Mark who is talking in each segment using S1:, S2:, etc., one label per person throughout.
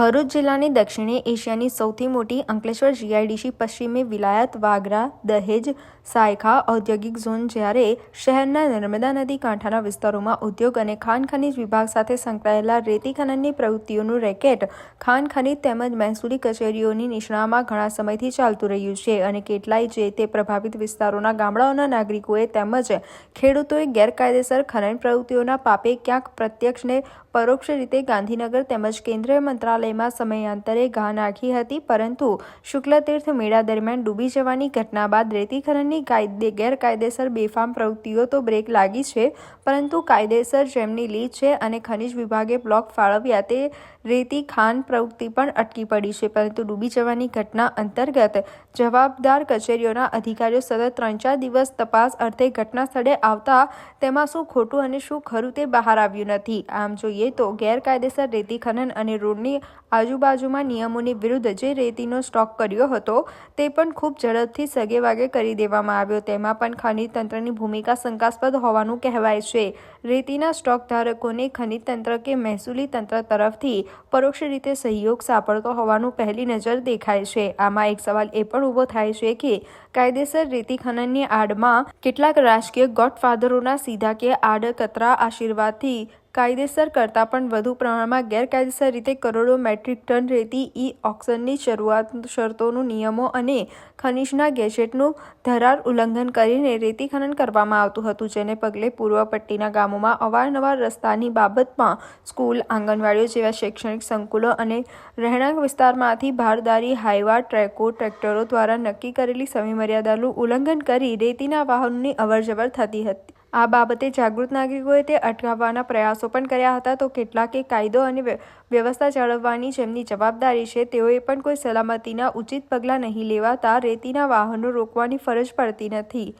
S1: ભરૂચ જિલ્લાની દક્ષિણે એશિયાની સૌથી મોટી અંકલેશ્વર જીઆઈડીસી પશ્ચિમે વિલાયત, વાગરા, દહેજ, સાયખા ઔદ્યોગિક ઝોન જ્યારે શહેરના નર્મદા નદી કાંઠાના વિસ્તારોમાં ઉદ્યોગ અને ખાન ખનીજ વિભાગ સાથે સંકળાયેલા રેતી ખનનની પ્રવૃત્તિઓનું રેકેટ ખાન ખનીજ તેમજ મહેસૂલી કચેરીઓની નિષ્ણામાં ઘણા સમયથી ચાલતું રહ્યું છે અને કેટલાય જે તે પ્રભાવિત વિસ્તારોના ગામડાઓના નાગરિકોએ તેમજ ખેડૂતોએ ગેરકાયદેસર ખનન પ્રવૃત્તિઓના પાપે ક્યાંક પ્રત્યક્ષને પરોક્ષ રીતે ગાંધીનગર તેમજ કેન્દ્રીય મંત્રાલયમાં સમયાંતરે ઘા નાખી હતી, પરંતુ શુક્લતીર્થ મેળા દરમિયાન ડૂબી જવાની ઘટના બાદ રેતી ખનનની કાયદે ગેરકાયદેસર બેફામ પ્રવૃત્તિઓ તો બ્રેક લાગી છે, પરંતુ કાયદેસર જેમની લીજ છે અને ખનિજ વિભાગે બ્લોક ફાળવ્યા તે રેતી ખાન પ્રવૃત્તિ પણ અટકી પડી છે, પરંતુ ડૂબી જવાની ઘટના અંતર્ગત જવાબદાર કચેરીઓના અધિકારીઓ સતત ત્રણ ચાર દિવસ તપાસ અર્થે ઘટના સ્થળે આવતા તેમાં શું ખોટું અને શું ખરું તે બહાર આવ્યું નથી. આમ જોઈએ તો ગેરકાયદેસર રેતી ખનન અને રોડની આજુબાજુમાં નિયમોની વિરુદ્ધ જે રેતીનો સ્ટોક કર્યો હતો, તે પણ ખૂબ ઝડપથી સગેવાગે કરી દેવામાં આવ્યો. તેમાં પણ ખનિજ તંત્રની ભૂમિકા શંકાસ્પદ હોવાનું કહેવાય છે. રેતીના સ્ટોક ધારકોને ખનિજ તંત્ર કે મહેસૂલી તંત્ર તરફથી પરોક્ષ રીતે સહયોગ સાંપડતો હોવાનું પહેલી નજર દેખાય છે. આમાં એક સવાલ એ પણ ઊભો થાય છે કે, કાયદેસર રેતી ખનનની આડમાં કેટલાક રાજકીય ગોડફાધરોના સીધા કે આડકતરા આશીર્વાદથી કાયદેસર કરતાં પણ વધુ પ્રમાણમાં ગેરકાયદેસર રીતે કરોડો મેટ્રિક ટન રેતી ઈ ઓક્શનની શરૂઆત શરતોનું નિયમો અને ખનિજના ગેજેટનું ધરાર ઉલ્લંઘન કરીને રેતી ખનન કરવામાં આવતું હતું, જેને પગલે પૂર્વ પટ્ટીના ગામોમાં અવારનવાર રસ્તાની બાબતમાં સ્કૂલ, આંગણવાડીઓ જેવા શૈક્ષણિક સંકુલો અને રહેણાંક વિસ્તારમાંથી ભારદારી, હાઈવા, ટ્રેકો, ટ્રેક્ટરો દ્વારા નક્કી કરેલી સમયમર્યાદાનું ઉલ્લંઘન કરી રેતીના વાહનોની અવરજવર થતી હતી. આ બાબતે જાગૃત નાગરિકોએ તે અટકાવવાના પ્રયાસો પણ કર્યા હતા. તો કેટલાકે કાયદો અને વ્ય- વ્યવસ્થા જાળવવાની જેમની જવાબદારી છે, તેઓએ પણ કોઈ સલામતીના ઉચિત પગલાં નહીં લેવાતા રેતીના વાહનો રોકવાની ફરજ પડતી નથી,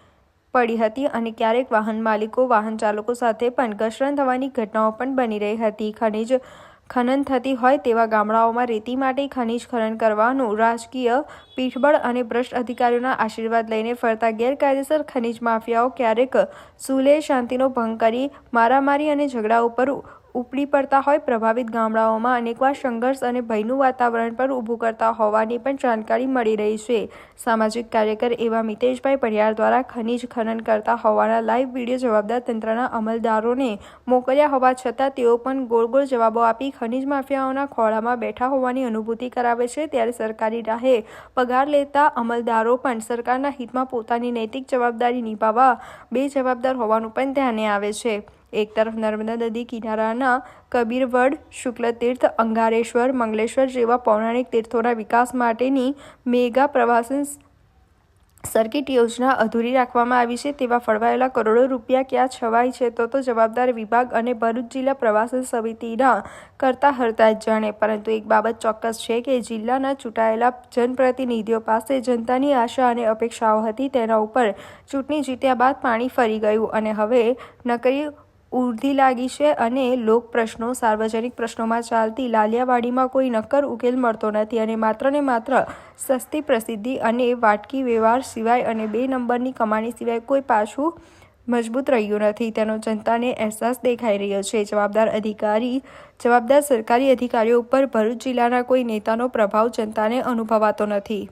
S1: પડી હતી અને ક્યારેક વાહન માલિકો, વાહન ચાલકો સાથે પણ ઘર્ષણ થવાની ઘટનાઓ પણ બની રહી હતી. ખનિજ ખનન થતી હોય તેવા ગામડાઓમાં રેતી માટે ખનિજ ખનન કરવાનું રાજકીય પીઠબળ અને ભ્રષ્ટ અધિકારીઓના આશીર્વાદ લઈને ફરતા ગેરકાયદેસર ખનિજ માફિયાઓ ક્યારેક સુલે, શાંતિનો ભંગ કરી, મારામારી અને ઝઘડા ઉપર ઉપડી પડતા હોય પ્રભાવિત ગામડાઓમાં અનેકવાર સંઘર્ષ અને ભયનું વાતાવરણ પણ ઊભું કરતા હોવાની પણ જાણકારી મળી રહી છે. સામાજિક કાર્યકર એવા મિતેશભાઈ પડિયાર દ્વારા ખનિજ ખનન કરતા હોવાના લાઈવ વીડિયો જવાબદાર તંત્રના અમલદારોને મોકલ્યા હોવા છતાં તેઓ પણ ગોળ ગોળ જવાબો આપી ખનિજ માફિયાઓના ખોળામાં બેઠા હોવાની અનુભૂતિ કરાવે છે. ત્યારે સરકારી રાહે પગાર લેતા અમલદારો પણ સરકારના હિતમાં પોતાની નૈતિક જવાબદારી નિભાવવા બે જવાબદાર હોવાનું પણ ધ્યાને આવે છે. એક તરફ નર્મદા નદી કિનારાના કબીરવડ, શુક્લતીર્થ, અંગારેશ્વર, મંગલેશ્વર જેવા પૌરાણિક તીર્થોના વિકાસ માટેની મેગા પ્રવાસન સર્કિટ યોજના અધૂરી રાખવામાં આવી છે. તેવા ફળવાયેલા કરોડો રૂપિયા ક્યાં છવાય છે તો તો જવાબદાર વિભાગ અને ભરૂચ જિલ્લા પ્રવાસન સમિતિના કરતા હરતા જાણે. પરંતુ એક બાબત ચોક્કસ છે કે જિલ્લાના ચૂંટાયેલા જનપ્રતિનિધિઓ પાસે જનતાની આશા અને અપેક્ષાઓ હતી. તેના ઉપર ચૂંટણી જીત્યા બાદ પાણી ફરી ગયું અને હવે નકરી ઉર્ધી લાગી છે અને લોક પ્રશ્નો સાર્વજનિક પ્રશ્નોમાં ચાલતી લાલિયાવાડીમાં કોઈ નક્કર ઉકેલ મળતો નથી અને માત્ર ને માત્ર સસ્તી પ્રસિદ્ધિ અને વાટકી વ્યવહાર સિવાય અને બે નંબરની કમાણી સિવાય કોઈ પાછું મજબૂત રહ્યું નથી. તેનો જનતાને અહેસાસ દેખાઈ રહ્યો છે. જવાબદાર અધિકારી, જવાબદાર સરકારી અધિકારીઓ ઉપર ભરૂચ જિલ્લાના કોઈ નેતાનો પ્રભાવ જનતાને અનુભવાતો નથી.